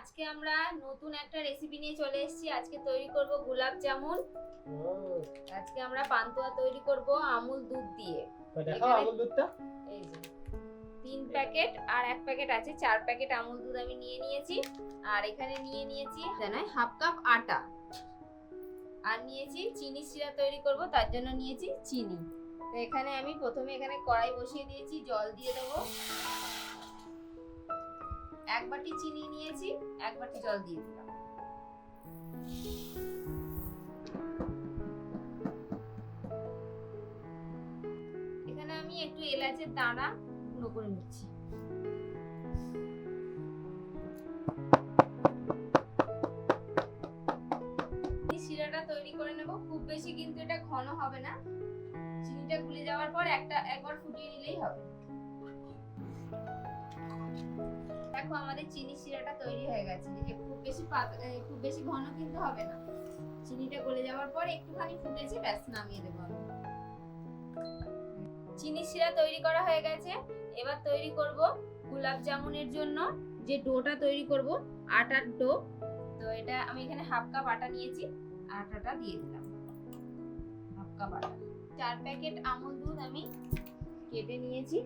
আজকে আমরা নতুন একটা রেসিপি নিয়ে চলে এসেছি। আজকে তৈরি করব গোলাপ জামুন। আজকে আমরা পান্তুয়া তৈরি করব আমুল দুধ দিয়ে। দেখো এখানে- আমুল দুধটা। এই যে তিন প্যাকেট আর এক প্যাকেট আছে চার প্যাকেট আমুল দুধ আমি নিয়ে নিয়েছি। আর এখানে নিয়ে নিয়েছি জানাই হাফ কাপ আটা। আর নিয়েছি চিনি শিরা তৈরি করব তার জন্য নিয়েছি চিনি। তো এখানে আমি প্রথমে এখানে কড়াই বসিয়ে দিয়েছি জল দিয়ে দেবো। এক বাটি চিনি নিয়েছি, এক বাটি জল দিয়ে দিলাম। এখানে আমি একটু এলাচের দানা গুঁড়ো করে নিচ্ছি। শিরাটা তৈরি করে নেব। খুব বেশি কিন্তু এটা ঘন হবে না। চিনিটা গুলে যাওয়ার পর একটা একবার ফুটিয়ে নিলেই হবে। দেখো আমাদের চিনি শিরাটা তৈরি হয়ে গেছে। খুব বেশি খুব বেশি ঘন কিন্তু হবে না। চিনিটা গলে যাওয়ার পর একটুখানি ফুটেছে, ব্যাস নামিয়ে দেবো চিনি শিরা তৈরি করা হয়ে গেছে। এবার তৈরি করব গোলাপ জামুনের জন্য যে ডোটা তৈরি করব, আটার ডো। তো এটা আমি এখানে হাফ কাপ আটা নিয়েছি, আটাটা দিয়ে দিলাম। হাফ কাপ আটা। চার প্যাকেট আমুল দুধ আমি কেটে নিয়েছি।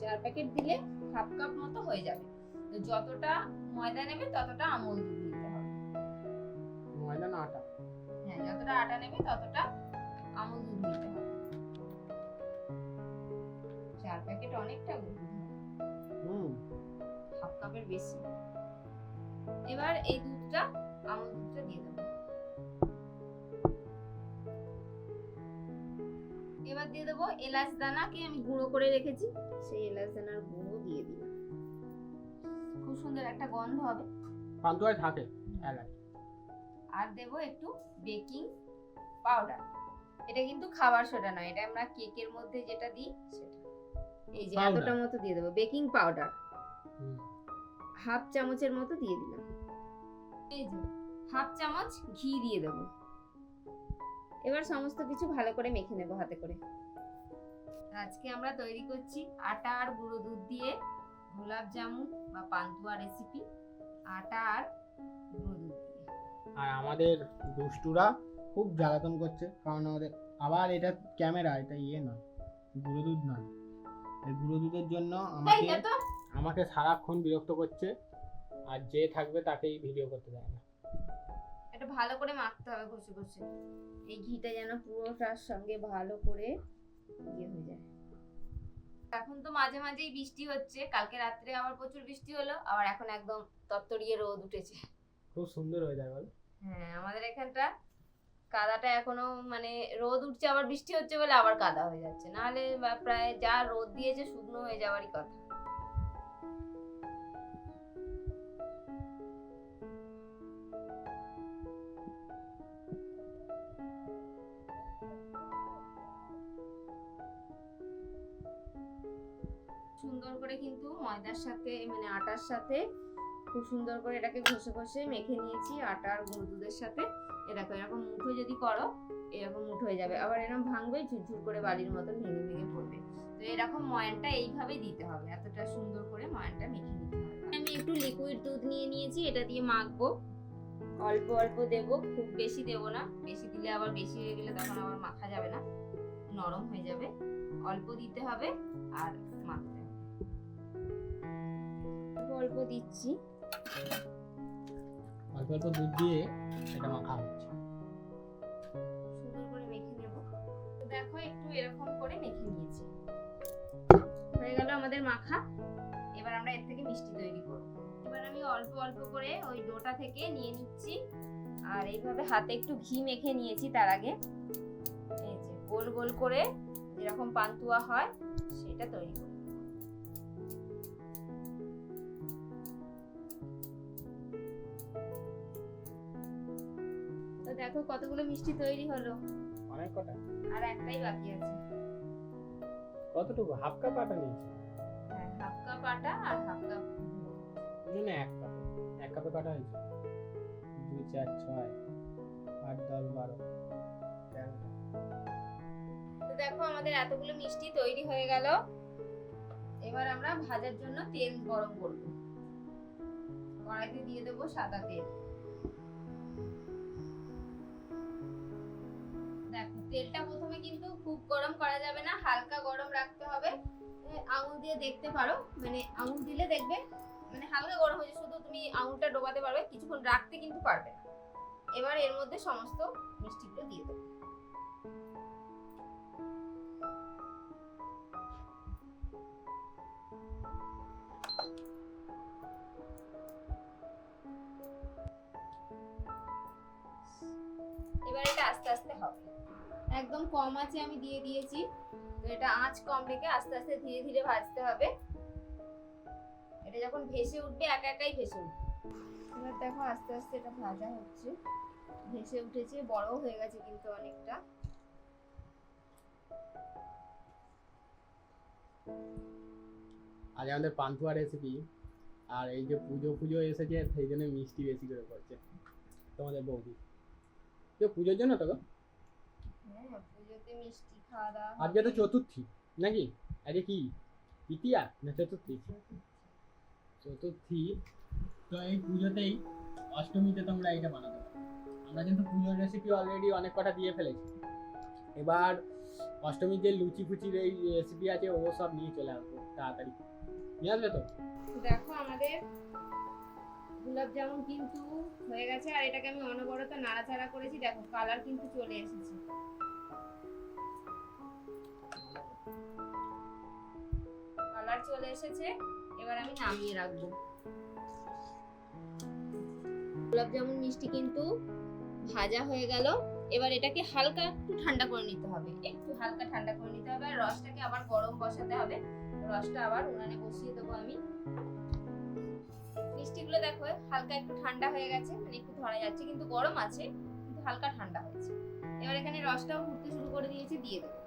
চার প্যাকেট দিলে হাফ কাপ মতো হয়ে যাবে। যতটা ময়দা নেবে ততটা আমুল দুধ নিতে হবে। ময়দা না আটা? হ্যাঁ যতটা আটা নেবে ততটা আমুল দুধ নিতে হবে। চার প্যাকেট অনেকটা দুধ হুম। হাফ কাপের বেশি। এবার এই দুধটা আমুল দুধটা দিয়ে দেবো। এবার দিয়ে দেবো এলাচ দানাকে আমি গুঁড়ো করে রেখেছি। সেই এলাচ দানার গুঁড়ো দিয়ে দিলাম। খুব সুন্দর একটা গন্ধ হবে। পান্তুয়ায় থাকে এলাচ। আর দেবো একটু বেকিং পাউডার। এটা কিন্তু খাবার সোডা নয় এটা আমরা কেকের মধ্যে যেটা দিই সেটা। এই যে এতটা মতো দিয়ে দেবো বেকিং পাউডার। হাফ চামচের মতো দিয়ে দিলাম। এই যে হাফ চামচ ঘি দিয়ে দেব। এবার সমস্ত কিছু ভালো করে মেখে নেব হাতে করে। আজকে আমরা তৈরি করছি আটা আর গুঁড়ো দুধ দিয়ে গোলাপ জামুন বা পান্তুয়া রেসিপি আটা আর গুঁড়ো দুধ দিয়ে। আর আমাদের দুষ্টুরা খুব জ্বালাতন করছে কারণ আমাদের আবার এটা ক্যামেরা এটা ইয়ে নয় গুঁড়ো দুধ নয়। এই গুঁড়ো দুধের জন্য আমাকে আমাকে সারাক্ষণ বিরক্ত করছে আর যে থাকবে তাকেই ভিডিও করতে দেয় না। এটা ভালো করে মাখতে হবে ঘষে ঘষে। এই ঘিটা যেন পুরোটার সঙ্গে ভালো করে ইয়ে হয়ে যায়। এখন তো মাঝে মাঝেই বৃষ্টি হচ্ছে কালকে রাত্রে আবার প্রচুর বৃষ্টি হলো আবার এখন একদম তত্তরিয়ে রোদ উঠেছে। খুব সুন্দর হয়ে যায় বল। হ্যাঁ আমাদের এখানটা কাদাটা এখনও মানে রোদ উঠছে আবার বৃষ্টি হচ্ছে বলে আবার কাদা হয়ে যাচ্ছে। নাহলে প্রায় যা রোদ দিয়েছে শুকনো হয়ে যাওয়ারই কথা। সুন্দর করে কিন্তু ময়দার সাথে মানে আটার সাথে খুব সুন্দর করে এটাকে ঘষে ঘষে মেখে নিয়েছি, আটা আর গুঁড়ো দুধের সাথে এরকম এরকম মুঠো যদি করো, এরকম মুঠো হয়ে যাবে। আবার এরকম ভাঙবে ঝুরঝুর করে বালির মতন ভেঙে ভেঙে পড়বে। তো এরকম ময়ানটা এইভাবেই দিতে হবে, এতটা সুন্দর করে ময়ানটা মেখে নিতে হবে। আমি একটু লিকুইড দুধ নিয়ে নিয়েছি, এটা দিয়ে মাখবো। অল্প অল্প দেব, খুব বেশি দেব না। বেশি দিলে আবার বেশি হয়ে গেলে তখন আবার মাখা যাবে না, নরম হয়ে যাবে। অল্প দিতে হবে, আর অল্প দিচ্ছি। অল্প অল্প দুধ দিয়ে এটা মাখা হচ্ছে। সুন্দর করে মেখে নেব। দেখো একটু এরকম করে মেখে নিয়েছি। হয়ে গেল আমাদের মাখা। এবার আমরা এর থেকে মিষ্টি তৈরি করব। এবার আমি অল্প অল্প করে ওই ডোটা থেকে নিয়ে নিচ্ছি। আর এইভাবে হাতে একটু ঘি মেখে নিয়েছি তার আগে। এই যে গোল গোল করে যেরকম পান্তুয়া হয় সেটা তৈরি করব। দেখো কতগুলো মিষ্টি তৈরি হলো। অনেক কটা। আর একটাই বাকি আছে। কতটুকু? হাফ কাপ আটা নিয়েছি। হ্যাঁ হাফ কাপ আটা আর হাফ কাপ জন্য এক কাপ। এক কাপে কটা হয়েছে? দুই চার ছয় আট দশ বারো তো দেখো আমাদের এতগুলো মিষ্টি তৈরি হয়ে গেল। এবার আমরা ভাজার জন্য তেল গরম করব। কড়াই কড়াইতে দিয়ে দেবো সাদা তেল। তেলটা প্রথমে কিন্তু খুব গরম করা যাবে না, হালকা গরম রাখতে হবে। আঙুল দিয়ে দেখতে পারো মানে আঙুল দিলে দেখবে মানে হালকা গরম হয়েছে, শুধু তুমি আঙুলটা ডোবাতে পারবে, কিছুক্ষণ রাখতে কিন্তু পারবে না। এবার এর মধ্যে সমস্ত মিষ্টিগুলো দিয়ে দেবো। এবার এটা আস্তে আস্তে হবে। একদম কম আছে আমি দিয়ে দিয়েছি। তো এটা আঁচ কম রেখে আস্তে আস্তে ধীরে ধীরে ভাজতে হবে। এটা যখন ভেসে উঠবে, একা একাই ভেসে উঠবে। এবার দেখো আস্তে আস্তে এটা ভাজা হচ্ছে। ভেসে উঠেছে বড় হয়ে গেছে কিন্তু অনেকটা। আজ আমাদের পান্তুয়া রেসিপি আর এই যে পুজো পুজো এসেছে, সেই জন্য মিষ্টি বেশি করে করছে তোমাদের বৌদি। পুজোর জন্য তো মিষ্টি খাওয়া দাওয়া আজকে তো চতুর্থী নাকি? আজকে কি? তৃতীয়া না চতুর্থী? চতুর্থী। তো এই পুজোতেই অষ্টমীতে তোমরা এইটা বানাতে আমরা কিন্তু পুজোর রেসিপি অলরেডি অনেক কটা দিয়ে ফেলেছি। এবার অষ্টমীর যে লুচি ফুচির এই রেসিপি আছে ও সব নিয়ে চলে আসব তাড়াতাড়ি। নিয়ে আসবে তো? দেখো আমাদের গোলাপ জামুন কিন্তু হয়ে গেছে, আর এটাকে আমি অনবরত নাড়াচাড়া করেছি। দেখো কালার কিন্তু চলে এসেছে। কালার চলে এসেছে, এবার আমি নামিয়ে রাখব। গোলাপ জামুন মিষ্টি কিন্তু ভাজা হয়ে গেল। এবার এটাকে হালকা একটু ঠান্ডা করে নিতে হবে। একটু হালকা ঠান্ডা করে নিতে হবে, আর রসটাকে আবার গরম বসাতে হবে। রসটা আবার উনানে বসিয়ে দেবো আমি। মিষ্টিগুলো দেখো হালকা একটু ঠান্ডা হয়ে গেছে মানে একটু ধরা যাচ্ছে কিন্তু গরম আছে কিন্তু হালকা ঠান্ডা হয়েছে। এবার এখানে রসটাও ফুটতে শুরু করে দিয়েছি দিয়ে দেবো।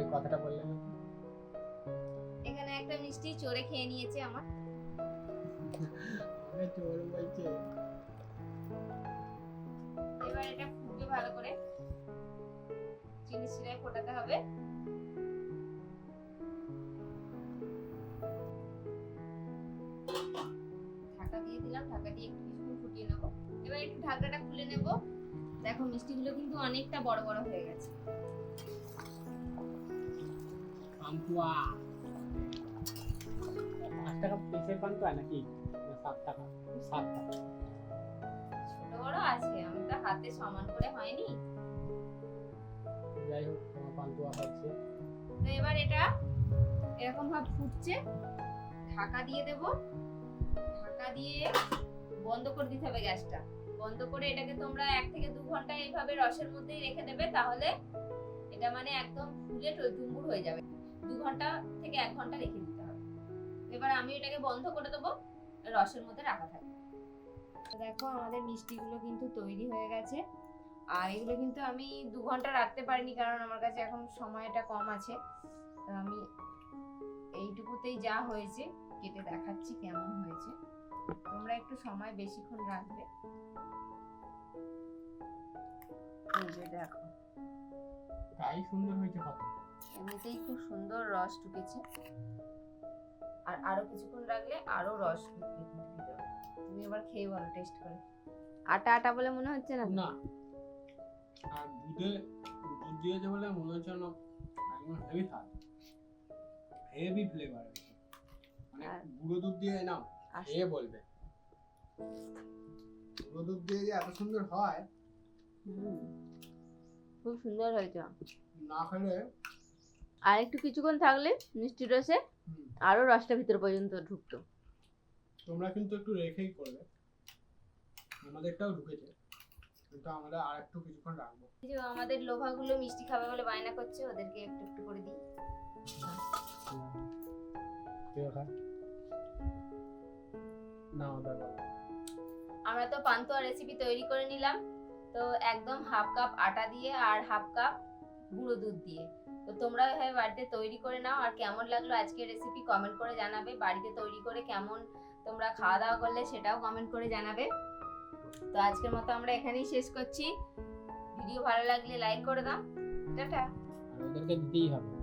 এই কথাটা বললেন এখানে একটা মিষ্টি চড়ে খেয়ে নিয়েছে আমার। চোর এবার এটা ফুটবে ভালো করে। চিনি ফোটাতে হবে। ঢাকা দিয়ে দিলাম ঢাকা দিয়ে একটু কিছুক্ষণ ফুটিয়ে নেব। এবার একটু ঢাকাটা খুলে নেব। দেখো মিষ্টিগুলো কিন্তু অনেকটা বড় বড় হয়ে গেছে। পান্তুয়া। পাঁচ টাকা পিসের পান্তুয়া নাকি? সাত টাকা। সাত টাকা। ছোট বড় আছে আমি তো হাতে সমান করে হয়নি। যাই হোক পান্তুয়া হচ্ছে তো এবার এটা এরকম ভাবে ফুটছে। ঢাকা দিয়ে দেব। ঢাকা দিয়ে বন্ধ করে দিতে হবে গ্যাসটা। বন্ধ করে এটাকে তোমরা এক থেকে দু ঘণ্টা এইভাবে রসের মধ্যেই রেখে দেবে, তাহলে এটা মানে একদম ফুলে ডুম্বুর হয়ে যাবে। দু ঘণ্টা থেকে এক ঘণ্টা রেখে দিতে হবে। এবার আমি এটাকে বন্ধ করে দেবো, রসের মধ্যে রাখা থাকবে। দেখো আমাদের মিষ্টিগুলো কিন্তু তৈরি হয়ে গেছে। আর এগুলো কিন্তু আমি দু ঘণ্টা রাখতে পারিনি, কারণ আমার কাছে এখন সময়টা কম আছে। তো আমি এইটুকুতেই যা হয়েছে কেটে দেখাচ্ছি কেমন হয়েছে। তোমরা একটু সময় বেশিক্ষণ রাখবে। এই যে দেখো। তাই সুন্দর হয়েছে কত। এমনিতেই খুব সুন্দর রস ঢুকেছে। আর আরও কিছুক্ষণ রাখলে আরও রস ঢুকবে তুমি এবার খেয়ে বলো টেস্ট করে। আটা আটা বলে মনে হচ্ছে না? না। আর দুধে দুধ দিয়েছে বলে মনে হচ্ছে না একদম হেভি স্বাদ হেভি ফ্লেভার গুঁড়ো দুধ দিয়ে নাও এ বলবে। গুঁড়ো দুধ দিয়ে যে এত সুন্দর হয় খুব সুন্দর হয়েছে। না খেলে আর একটু কিছুক্ষণ থাকলে মিষ্টি রসে আরও রসটা ভিতর পর্যন্ত ঢুকতো। তোমরা কিন্তু একটু রেখেই করবে। আমাদেরটাও ঢুকেছে কিন্তু আমরা আর একটু কিছুক্ষণ রাখব। যে আমাদের লোভাগুলো মিষ্টি খাবে বলে বায়না করছে ওদেরকে একটু একটু করে দিই। না আমরা তো পান্তুয়া রেসিপি তৈরি করে নিলাম। তো একদম হাফ কাপ আটা দিয়ে আর হাফ কাপ গুঁড়ো দুধ দিয়ে। তো তোমরা এভাবে বাড়িতে তৈরি করে নাও। আর কেমন লাগল আজকের রেসিপি কমেন্ট করে জানাবে। বাড়িতে তৈরি করে কেমন তোমরা খাওয়া দাওয়া করলে সেটাও কমেন্ট করে জানাবে। তো আজকের মতো আমরা এখানেই শেষ করছি। ভিডিও ভালো লাগলে লাইক করে দাও। টাটা। আর ওদেরকে দিতেই হবে।